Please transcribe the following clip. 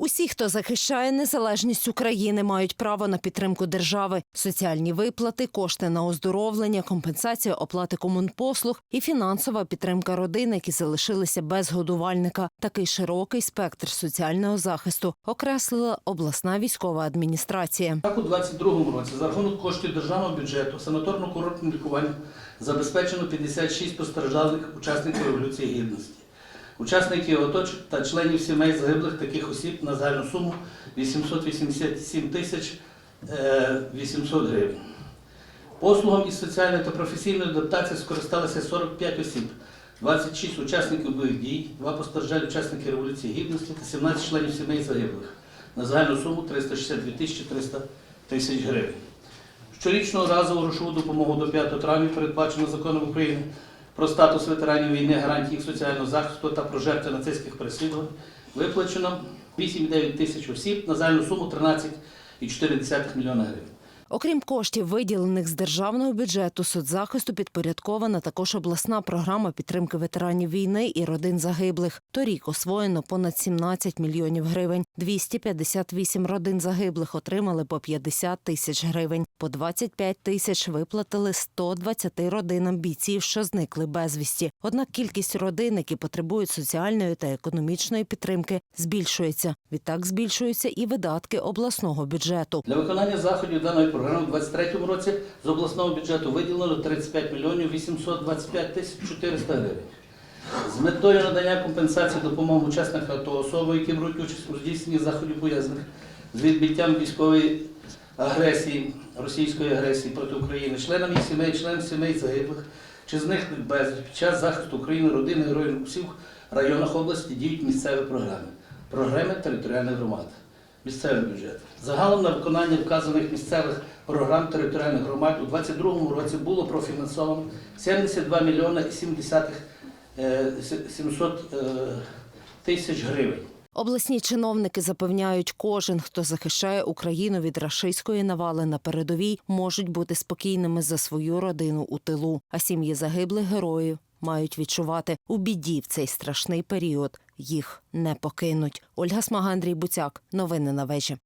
Усі, хто захищає незалежність України, мають право на підтримку держави, соціальні виплати, кошти на оздоровлення, компенсація оплати комунпослуг і фінансова підтримка родин, які залишилися без годувальника. Такий широкий спектр соціального захисту окреслила обласна військова адміністрація. Так, у 2022 році за рахунок коштів державного бюджету санаторно-курортним лікуванням забезпечено 56 постраждалих учасників Революції Гідності. Учасників АТО та членів сімей загиблих таких осіб на загальну суму 887 тисяч е, 800 гривень. Послугам із соціальної та професійної адаптації скористалися 45 осіб, 26 учасників бойових дій, 2 постраждалі учасники Революції Гідності та 17 членів сімей загиблих на загальну суму 362 тисячі 300 тисяч гривень. Щорічного разову грошову допомогу до 5 травня передбачено законом України про статус ветеранів війни, гарантії їх соціального захисту та про жертви нацистських переслідувань виплачено 8,9 тисяч осіб на загальну суму 13,4 мільйона гривень. Окрім коштів, виділених з державного бюджету соцзахисту, підпорядкована також обласна програма підтримки ветеранів війни і родин загиблих. Торік освоєно понад 17 мільйонів гривень. 258 родин загиблих отримали по 50 тисяч гривень. По 25 тисяч виплатили 120 родинам бійців, що зникли безвісті. Однак кількість родин, які потребують соціальної та економічної підтримки, збільшується. Відтак збільшуються і видатки обласного бюджету. Для виконання заходів даної програми у 2023 році з обласного бюджету виділено 35 мільйонів 825 тисяч 400 гривень. З метою надання компенсації допомоги учасникам АТО особи, які беруть участь у здійсненні заходів пов'язаних з відбиттям військової агресії, російської агресії проти України, членам їх сімей, членам сімей загиблих чи зниклих безвісти під час захисту України, родини героїв у всіх районах області діють місцеві програми, програми територіальних громад місцевий бюджет. Загалом на виконання вказаних місцевих програм територіальних громад у 2022 році було профінансовано 72 мільйони і 7 десятих, е, с- 700 е, тисяч гривень. Обласні чиновники запевняють, кожен, хто захищає Україну від рашистської навали на передовій, можуть бути спокійними за свою родину у тилу. А сім'ї загиблих героїв мають відчувати у біді в цей страшний період. Їх не покинуть. Ольга Смага, Андрій Буцяк. Новини на вежі.